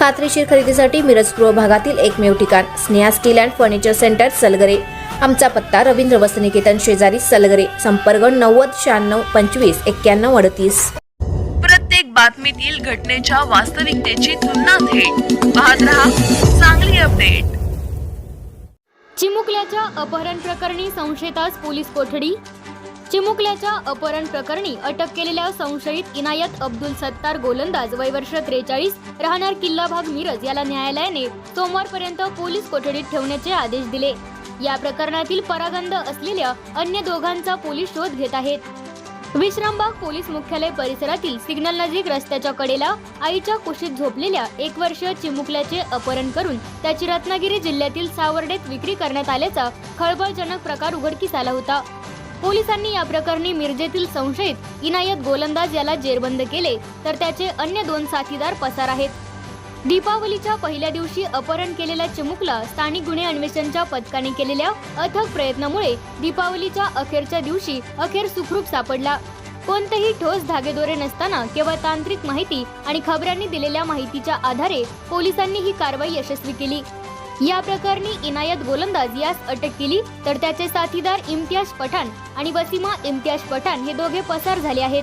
खात्रीशीर खरेदीसाठी मिरज पूर्व भागातील एकमेव ठिकाण Sneha steel and furniture centre Salgare. आमचा पत्ता रवींद्र वसनिकेतन शेजारी सलगरे संपर्क नव्वद शहाण्णव पंचवीस एक्क्याण्णव अडतीस. प्रत्येक बातमीतील घटनेच्या वास्तविकतेची तुलना थेट. पाहत रहा चांगली अपडेट. चिमुकल्याच्या अपहरण प्रकरणी संशयितास पोलीस कोठडी? चिमुकल्याच्या अपहरण प्रकरणी अटक केलेल्या संशयित इनायत अब्दुल सत्तार गोलंदाज वय वर्ष त्रेचाळीस राहणार किल्ला भाग मिरज याला न्यायालयाने सोमवारपर्यंत पोलीस कोठडीत ठेवण्याचे आदेश दिले. या प्रकरणातील परागंध असलेल्या अन्य दोघांचा पोलीस शोध घेत आहेत. विश्रामबाग पोलीस मुख्यालय परिसरातील सिग्नल नजीक रस्त्याच्या कडेला आईच्या कुशीत झोपलेल्या एक वर्ष चिमुकल्याचे अपहरण करून त्याची रत्नागिरी जिल्ह्यातील सावर्डेत विक्री करण्यात आल्याचा खळबळजनक प्रकार उघडकीस आला होता. पोलिसांनी या प्रकरणी मिरजेतील संशयित इनायत गोलंदाज याला जेरबंद केले तर त्याचे अन्य दोन साथीदार पसार आहेत. दीपावलीच्या पहिल्या दिवशी अपहरण केलेल्या चिमुकला स्थानिक गुन्हे अन्वेषणच्या पथकाने केलेल्या अथक प्रयत्नामुळे दीपावलीच्या अखेरच्या दिवशी अखेर सुखरूप सापडला. कोणतेही ठोस धागेदोरे नसताना केवळ तांत्रिक माहिती आणि खबरांनी दिलेल्या माहितीच्या आधारे पोलिसांनी ही कारवाई यशस्वी केली. या प्रकरणी इनायत गोलंदाज यास अटक केली तर त्याचे साथीदार इम्तियाज पठाण आणि वसीमा इम्तियाज पठाण हे दोघे पसार झाले आहेत.